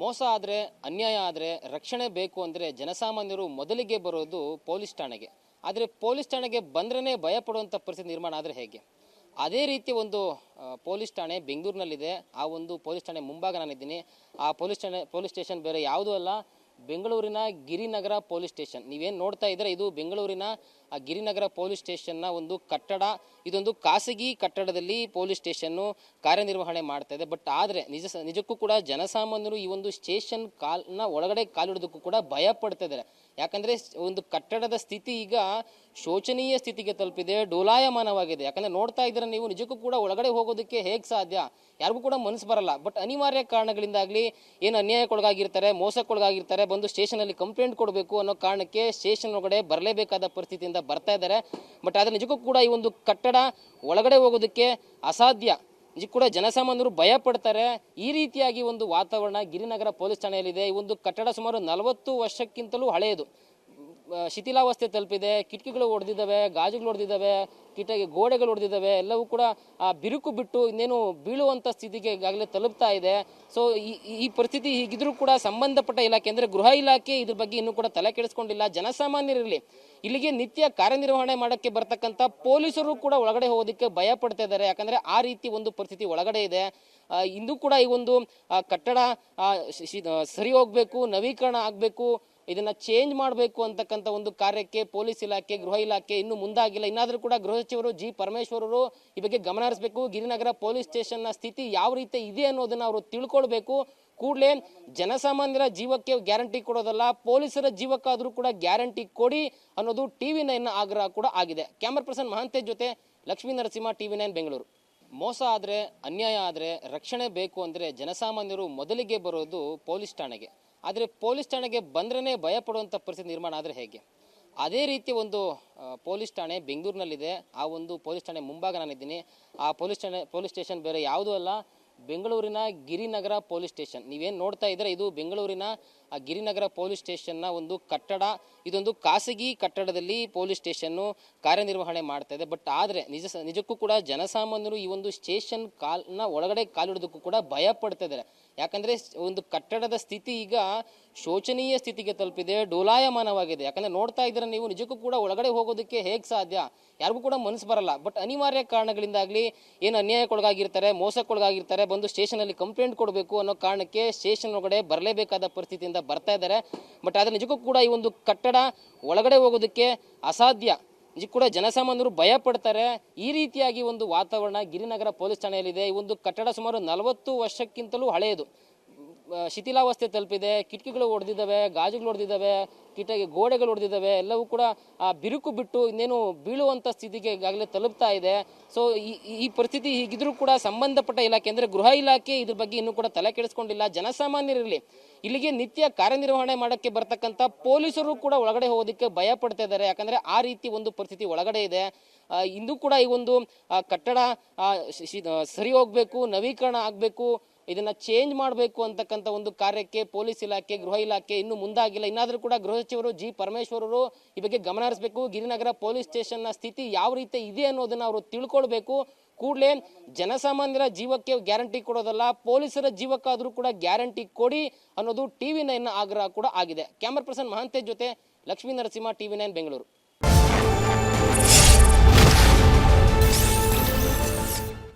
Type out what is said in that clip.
ಮೋಸ ಆದರೆ, ಅನ್ಯಾಯ ಆದರೆ, ರಕ್ಷಣೆ ಬೇಕು ಅಂದರೆ ಜನಸಾಮಾನ್ಯರು ಮೊದಲಿಗೆ ಬರೋದು ಪೊಲೀಸ್ ಠಾಣೆಗೆ. ಆದರೆ ಪೊಲೀಸ್ ಠಾಣೆಗೆ ಬಂದ್ರೇ ಭಯ ಪಡುವಂಥ ಪರಿಸ್ಥಿತಿ ನಿರ್ಮಾಣ ಆದರೆ ಹೇಗೆ? ಅದೇ ರೀತಿ ಒಂದು ಪೊಲೀಸ್ ಠಾಣೆ ಬೆಂಗಳೂರಿನಲ್ಲಿದೆ. ಆ ಒಂದು ಪೊಲೀಸ್ ಠಾಣೆ ಮುಂಭಾಗ ನಾನಿದ್ದೀನಿ. ಆ ಪೊಲೀಸ್ ಠಾಣೆ, ಪೊಲೀಸ್ ಸ್ಟೇಷನ್ ಬೇರೆ ಯಾವುದೂ ಅಲ್ಲ. ಬೆಂಗಳೂರಿನ ಗಿರಿನಗರ ಪೊಲೀಸ್ ಸ್ಟೇಷನ್. ನೀವೇನು ನೋಡ್ತಾ ಇದ್ರೆ ಇದು ಬೆಂಗಳೂರಿನ ಆ ಗಿರಿನಗರ ಪೊಲೀಸ್ ಸ್ಟೇಷನ್ನ ಒಂದು ಕಟ್ಟಡ, ಇದೊಂದು ಖಾಸಗಿ ಕಟ್ಟಡದಲ್ಲಿ ಪೊಲೀಸ್ ಸ್ಟೇಷನ್ನು ಕಾರ್ಯನಿರ್ವಹಣೆ ಮಾಡ್ತಾ ಇದೆ. ಬಟ್ ಆದರೆ ನಿಜ ನಿಜಕ್ಕೂ ಕೂಡ ಜನಸಾಮಾನ್ಯರು ಈ ಒಂದು ಸ್ಟೇಷನ್ ಕಾಲ್ನ ಒಳಗಡೆ ಕಾಲಿಡೋದಕ್ಕೂ ಕೂಡ ಭಯ ಪಡ್ತಾ ಇದ್ದಾರೆ. ಯಾಕಂದರೆ ಒಂದು ಕಟ್ಟಡದ ಸ್ಥಿತಿ ಈಗ ಶೋಚನೀಯ ಸ್ಥಿತಿಗೆ ತಲುಪಿದೆ, ಡೋಲಾಯಮಾನವಾಗಿದೆ. ಯಾಕಂದ್ರೆ ನೋಡ್ತಾ ಇದ್ದೀರ ನೀವು, ನಿಜಕ್ಕೂ ಕೂಡ ಒಳಗಡೆ ಹೋಗೋದಕ್ಕೆ ಹೇಗೆ ಸಾಧ್ಯ? ಯಾರಿಗೂ ಕೂಡ ಮನಸ್ಸು ಬರಲ್ಲ. ಬಟ್ ಅನಿವಾರ್ಯ ಕಾರಣಗಳಿಂದಾಗಲಿ ಏನು ಅನ್ಯಾಯಕ್ಕೊಳಗಾಗಿರ್ತಾರೆ, ಮೋಸಕ್ಕೊಳಗಾಗಿರ್ತಾರೆ, ಬಂದು ಸ್ಟೇಷನಲ್ಲಿ ಕಂಪ್ಲೇಂಟ್ ಕೊಡಬೇಕು ಅನ್ನೋ ಕಾರಣಕ್ಕೆ ಸ್ಟೇಷನ್ ಒಳಗಡೆ ಬರಲೇಬೇಕಾದ ಪರಿಸ್ಥಿತಿಯಿಂದ ಬರ್ತಾ ಇದ್ದಾರೆ. ಬಟ್ ಆದರೆ ನಿಜಕ್ಕೂ ಕೂಡ ಈ ಒಂದು ಕಟ್ಟಡ ಒಳಗಡೆ ಹೋಗೋದಕ್ಕೆ ಅಸಾಧ್ಯ. ನಿಜಕ್ಕೂ ಕೂಡ ಜನಸಾಮಾನ್ಯರು ಭಯ ಪಡ್ತಾರೆ. ಈ ರೀತಿಯಾಗಿ ಒಂದು ವಾತಾವರಣ ಗಿರಿನಗರ ಪೊಲೀಸ್ ಠಾಣೆಯಲ್ಲಿದೆ. ಈ ಒಂದು ಕಟ್ಟಡ ಸುಮಾರು ನಲವತ್ತು ವರ್ಷಕ್ಕಿಂತಲೂ ಹಳೆಯದು. ಶಿಥಿಲಾವಸ್ಥೆ ತಲುಪಿದೆ, ಕಿಟಕಿಗಳು ಒಡೆದಿದ್ದಾವೆ, ಗಾಜುಗಳು ಹೊಡೆದಿದ್ದಾವೆ ಕಿಟಕಿ ಗೋಡೆಗಳು ಹೊಡೆದಿದ್ದಾವೆ ಎಲ್ಲವೂ ಕೂಡ, ಆ, ಬಿರುಕು ಬಿಟ್ಟು ಇನ್ನೇನು ಬೀಳುವಂಥ ಸ್ಥಿತಿಗೆ ಈಗಾಗಲೇ ತಲುಪ್ತಾ ಇದೆ. ಸೊ ಈ ಈ ಪರಿಸ್ಥಿತಿ ಹೀಗಿದ್ರೂ ಕೂಡ ಸಂಬಂಧಪಟ್ಟ ಇಲಾಖೆ ಅಂದರೆ ಗೃಹ ಇಲಾಖೆ ಇದ್ರ ಬಗ್ಗೆ ಇನ್ನೂ ಕೂಡ ತಲೆ ಕೆಡಿಸ್ಕೊಂಡಿಲ್ಲ, ಜನಸಾಮಾನ್ಯರಿರಲಿ. ಇಲ್ಲಿಗೆ ನಿತ್ಯ ಕಾರ್ಯನಿರ್ವಹಣೆ ಮಾಡೋಕ್ಕೆ ಬರ್ತಕ್ಕಂಥ ಪೊಲೀಸರು ಕೂಡ ಒಳಗಡೆ ಹೋಗೋದಕ್ಕೆ ಭಯ ಪಡ್ತಾ ಇದ್ದಾರೆ. ಯಾಕಂದರೆ ಆ ರೀತಿ ಒಂದು ಪರಿಸ್ಥಿತಿ ಒಳಗಡೆ ಇದೆ. ಇಂದು ಕೂಡ ಈ ಒಂದು ಕಟ್ಟಡ ಸರಿ ಹೋಗ್ಬೇಕು, ನವೀಕರಣ ಆಗಬೇಕು ಇದನ್ನ ಚೇಂಜ್ ಮಾಡಬೇಕು ಅಂತಕ್ಕಂಥ ಒಂದು ಕಾರ್ಯಕ್ಕೆ ಪೊಲೀಸ್ ಇಲಾಖೆ, ಗೃಹ ಇಲಾಖೆ ಇನ್ನೂ ಮುಂದಾಗಿಲ್ಲ. ಇನ್ನಾದರೂ ಕೂಡ ಗೃಹ ಸಚಿವರು ಜಿ ಪರಮೇಶ್ವರರು ಈ ಬಗ್ಗೆ ಗಮನ ಹರಿಸಬೇಕು. ಗಿರಿನಗರ ಪೊಲೀಸ್ ಸ್ಟೇಷನ್ನ ಸ್ಥಿತಿ ಯಾವ ರೀತಿ ಇದೆ ಅನ್ನೋದನ್ನ ಅವರು ತಿಳ್ಕೊಳ್ಬೇಕು. ಕೂಡಲೇ ಜನಸಾಮಾನ್ಯರ ಜೀವಕ್ಕೆ ಗ್ಯಾರಂಟಿ ಕೊಡೋದಲ್ಲ, ಪೊಲೀಸರ ಜೀವಕ್ಕಾದರೂ ಕೂಡ ಗ್ಯಾರಂಟಿ ಕೊಡಿ ಅನ್ನೋದು ಟಿವಿ ನೈನ್ ಆಗ್ರಹ ಕೂಡ ಆಗಿದೆ. ಕ್ಯಾಮರಾ ಪರ್ಸನ್ ಮಹಾಂತೇಶ್ ಜೊತೆ ಲಕ್ಷ್ಮೀ ನರಸಿಂಹ, ಟಿವಿ ನೈನ್ ಬೆಂಗಳೂರು. ಮೋಸ ಆದರೆ, ಅನ್ಯಾಯ ಆದರೆ ರಕ್ಷಣೆ ಬೇಕು ಅಂದರೆ ಜನಸಾಮಾನ್ಯರು ಮೊದಲಿಗೆ ಬರೋದು ಪೊಲೀಸ್ ಠಾಣೆಗೆ. ಆದರೆ ಪೊಲೀಸ್ ಠಾಣೆಗೆ ಬಂದ್ರೇ ಭಯ ಪಡುವಂಥ ಪರಿಸ್ಥಿತಿ ನಿರ್ಮಾಣ ಆದರೆ ಹೇಗೆ? ಅದೇ ರೀತಿ ಒಂದು ಪೊಲೀಸ್ ಠಾಣೆ ಬೆಂಗಳೂರಿನಲ್ಲಿದೆ. ಆ ಒಂದು ಪೊಲೀಸ್ ಠಾಣೆ ಮುಂಭಾಗ ನಾನಿದ್ದೀನಿ. ಆ ಪೊಲೀಸ್ ಠಾಣೆ, ಪೊಲೀಸ್ ಸ್ಟೇಷನ್ ಬೇರೆ ಯಾವುದೂ ಅಲ್ಲ. ಬೆಂಗಳೂರಿನ ಗಿರಿನಗರ ಪೊಲೀಸ್ ಸ್ಟೇಷನ್. ನೀವೇನು ನೋಡ್ತಾ ಇದ್ರೆ ಇದು ಬೆಂಗಳೂರಿನ ಆ ಗಿರಿನಗರ ಪೊಲೀಸ್ ಸ್ಟೇಷನ್ನ ಒಂದು ಕಟ್ಟಡ, ಇದೊಂದು ಖಾಸಗಿ ಕಟ್ಟಡದಲ್ಲಿ ಪೊಲೀಸ್ ಸ್ಟೇಷನ್ನು ಕಾರ್ಯನಿರ್ವಹಣೆ ಮಾಡ್ತಾ ಇದೆ. ಬಟ್ ಆದರೆ ನಿಜ ನಿಜಕ್ಕೂ ಕೂಡ ಜನಸಾಮಾನ್ಯರು ಈ ಒಂದು ಸ್ಟೇಷನ್ ಕಾಲ್ನ ಒಳಗಡೆ ಕಾಲಿಡೋದಕ್ಕೂ ಕೂಡ ಭಯ ಪಡ್ತಾ ಇದ್ದಾರೆ. ಯಾಕಂದರೆ ಒಂದು ಕಟ್ಟಡದ ಸ್ಥಿತಿ ಈಗ ಶೋಚನೀಯ ಸ್ಥಿತಿಗೆ ತಲುಪಿದೆ, ಡೋಲಾಯಮಾನವಾಗಿದೆ. ಯಾಕಂದ್ರೆ ನೋಡ್ತಾ ಇದ್ದೀರ ನೀವು, ನಿಜಕ್ಕೂ ಕೂಡ ಒಳಗಡೆ ಹೋಗೋದಕ್ಕೆ ಹೇಗೆ ಸಾಧ್ಯ? ಯಾರಿಗೂ ಕೂಡ ಮನಸ್ಸು ಬರಲ್ಲ. ಬಟ್ ಅನಿವಾರ್ಯ ಕಾರಣಗಳಿಂದಾಗಲಿ ಏನು ಅನ್ಯಾಯಕ್ಕೊಳಗಾಗಿರ್ತಾರೆ, ಮೋಸಕ್ಕೊಳಗಾಗಿರ್ತಾರೆ, ಬಂದು ಸ್ಟೇಷನಲ್ಲಿ ಕಂಪ್ಲೇಂಟ್ ಕೊಡಬೇಕು ಅನ್ನೋ ಕಾರಣಕ್ಕೆ ಸ್ಟೇಷನ್ ಒಳಗಡೆ ಬರಲೇಬೇಕಾದ ಪರಿಸ್ಥಿತಿಯಿಂದ ಬರ್ತಾ ಇದ್ದಾರೆ. ಬಟ್ ಆದರೆ ನಿಜಕ್ಕೂ ಕೂಡ ಈ ಒಂದು ಕಟ್ಟಡ ಒಳಗಡೆ ಹೋಗೋದಕ್ಕೆ ಅಸಾಧ್ಯ. ನಿಜಕ್ಕೂ ಕೂಡ ಜನಸಾಮಾನ್ಯರು ಭಯ ಪಡ್ತಾರೆ. ಈ ರೀತಿಯಾಗಿ ಒಂದು ವಾತಾವರಣ ಗಿರಿನಗರ ಪೊಲೀಸ್ ಠಾಣೆಯಲ್ಲಿದೆ. ಈ ಒಂದು ಕಟ್ಟಡ ಸುಮಾರು ನಲವತ್ತು ವರ್ಷಕ್ಕಿಂತಲೂ ಹಳೆಯದು. ಶಿಥಿಲಾವಸ್ಥೆ ತಲುಪಿದೆ, ಕಿಟಕಿಗಳು ಹೊಡೆದಿದ್ದಾವೆ ಗಾಜುಗಳು ಹೊಡೆದಿದ್ದಾವೆ ಕಿಟಕಿ ಗೋಡೆಗಳು ಹೊಡೆದಿದ್ದಾವೆ ಎಲ್ಲವೂ ಕೂಡ, ಆ, ಬಿರುಕು ಬಿಟ್ಟು ಇನ್ನೇನು ಬೀಳುವಂಥ ಸ್ಥಿತಿಗೆ ಈಗಾಗಲೇ ತಲುಪ್ತಾ ಇದೆ. ಸೊ ಈ ಈ ಪರಿಸ್ಥಿತಿ ಹೀಗಿದ್ರೂ ಕೂಡ ಸಂಬಂಧಪಟ್ಟ ಇಲಾಖೆ ಅಂದರೆ ಗೃಹ ಇಲಾಖೆ ಇದ್ರ ಬಗ್ಗೆ ಇನ್ನೂ ಕೂಡ ತಲೆ ಕೆಡಿಸ್ಕೊಂಡಿಲ್ಲ, ಜನಸಾಮಾನ್ಯರಿರಲಿ. ಇಲ್ಲಿಗೆ ನಿತ್ಯ ಕಾರ್ಯನಿರ್ವಹಣೆ ಮಾಡೋಕ್ಕೆ ಬರ್ತಕ್ಕಂಥ ಪೊಲೀಸರು ಕೂಡ ಒಳಗಡೆ ಹೋಗೋದಕ್ಕೆ ಭಯ ಪಡ್ತಾ ಇದ್ದಾರೆ. ಯಾಕಂದರೆ ಆ ರೀತಿ ಒಂದು ಪರಿಸ್ಥಿತಿ ಒಳಗಡೆ ಇದೆ. ಇಂದು ಕೂಡ ಈ ಒಂದು ಕಟ್ಟಡ ಸರಿ ಹೋಗ್ಬೇಕು, ನವೀಕರಣ ಆಗಬೇಕು ಇದನ್ನ ಚೇಂಜ್ ಮಾಡಬೇಕು ಅಂತಕ್ಕಂಥ ಒಂದು ಕಾರ್ಯಕ್ಕೆ ಪೊಲೀಸ್ ಇಲಾಖೆ, ಗೃಹ ಇಲಾಖೆ ಇನ್ನೂ ಮುಂದಾಗಿಲ್ಲ. ಇನ್ನಾದರೂ ಕೂಡ ಗೃಹ ಸಚಿವರು ಜಿ ಪರಮೇಶ್ವರರು ಈ ಬಗ್ಗೆ ಗಮನ ಹರಿಸಬೇಕು. ಗಿರಿನಗರ ಪೊಲೀಸ್ ಸ್ಟೇಷನ್ನ ಸ್ಥಿತಿ ಯಾವ ರೀತಿ ಇದೆ ಅನ್ನೋದನ್ನ ಅವರು ತಿಳ್ಕೊಳ್ಬೇಕು. ಕೂಡಲೇ ಜನಸಾಮಾನ್ಯರ ಜೀವಕ್ಕೆ ಗ್ಯಾರಂಟಿ ಕೊಡೋದಲ್ಲ, ಪೊಲೀಸರ ಜೀವಕ್ಕಾದರೂ ಕೂಡ ಗ್ಯಾರಂಟಿ ಕೊಡಿ ಅನ್ನೋದು ಟಿವಿ ನೈನ್ ಆಗ್ರಹ ಕೂಡ ಆಗಿದೆ. ಕ್ಯಾಮರಾ ಪರ್ಸನ್ ಮಹಾಂತೇಶ್ ಜೊತೆ ಲಕ್ಷ್ಮೀ ನರಸಿಂಹ ಟಿವಿ ನೈನ್, ಬೆಂಗಳೂರು.